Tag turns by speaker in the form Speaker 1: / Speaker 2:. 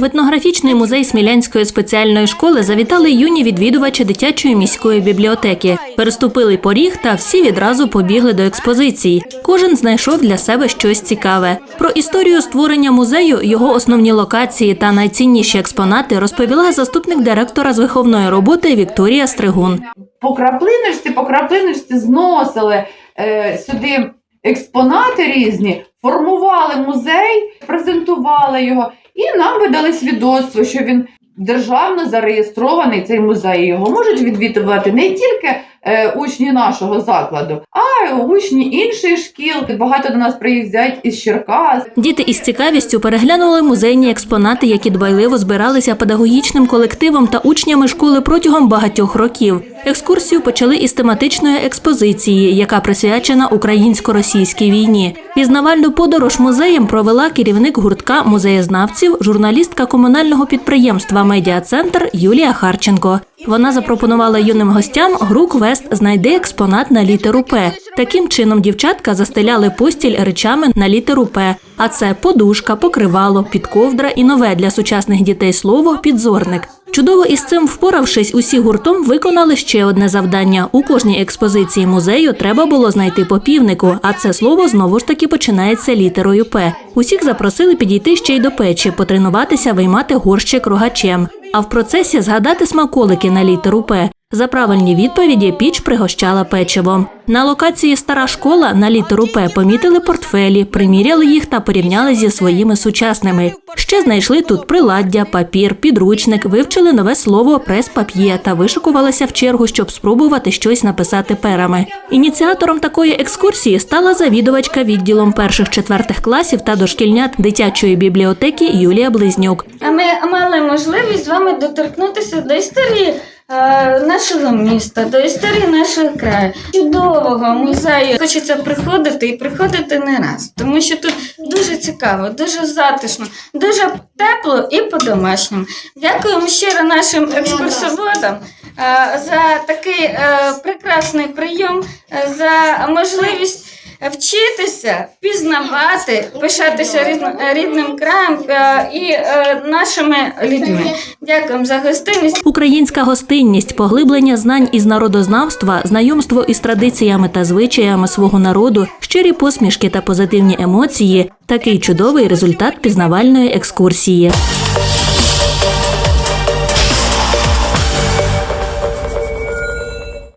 Speaker 1: В етнографічний музей Смілянської спеціальної школи завітали юні відвідувачі дитячої міської бібліотеки. Переступили поріг та всі відразу побігли до експозиції. Кожен знайшов для себе щось цікаве. Про історію створення музею, його основні локації та найцінніші експонати розповіла заступник директора з виховної роботи Вікторія Стригун.
Speaker 2: по краплиночці, по краплиночці зносили е, сюди експонати різні, формували музей, презентували його, і нам видали свідоцтво, що він державно зареєстрований цей музей. Його можуть відвідувати не тільки е, учні нашого закладу, а й учні інших шкіл. Багато до нас приїздять із Черкас,
Speaker 1: Діти із цікавістю переглянули музейні експонати, які дбайливо збиралися педагогічним колективом та учнями школи протягом багатьох років. Екскурсію почали із тематичної експозиції, яка присвячена українсько-російській війні. Пізнавальну подорож музеєм провела керівник гуртка музеєзнавців, журналістка комунального підприємства Медіа-центр Юлія Харченко. Вона запропонувала юним гостям гру квест Знайди експонат на літеру П. Таким чином дівчатка застеляли постіль речами на літеру П. А це подушка, покривало, підковдра і нове для сучасних дітей слово підзорник. Чудово із цим впоравшись, усі гуртом виконали ще одне завдання. У кожній експозиції музею треба було знайти по півнику, а це слово знову ж таки починається літерою П. Усіх запросили підійти ще й до печі, потренуватися виймати горщик рогачем. А в процесі згадати смаколики на літеру П. За правильні відповіді піч пригощала печивом. На локації стара школа на літеру П помітили портфелі, приміряли їх та порівняли зі своїми сучасними. Ще знайшли тут приладдя, папір, підручник, вивчили нове слово прес-пап'є та вишикувалися в чергу, щоб спробувати щось написати перами. Ініціатором такої екскурсії стала завідувачка відділом перших-четвертих класів та дошкільнят дитячої бібліотеки Юлія Близнюк.
Speaker 3: А ми мали можливість з вами доторкнутися до історії нашого міста, до історії нашого краю, чудового музею. Хочеться приходити і приходити не раз, тому що тут дуже цікаво, дуже затишно, дуже тепло і по-домашньому. Дякуємо щиро нашим екскурсоводам. е, За такий е, прекрасний прийом, е, за можливість вчитися, пізнавати, пишатися рідним краєм е, і е, нашими людьми. Дякуємо за гостинність.
Speaker 1: Українська гостинність, поглиблення знань із народознавства, знайомство із традиціями та звичаями свого народу, щирі посмішки та позитивні емоції такий чудовий результат пізнавальної екскурсії.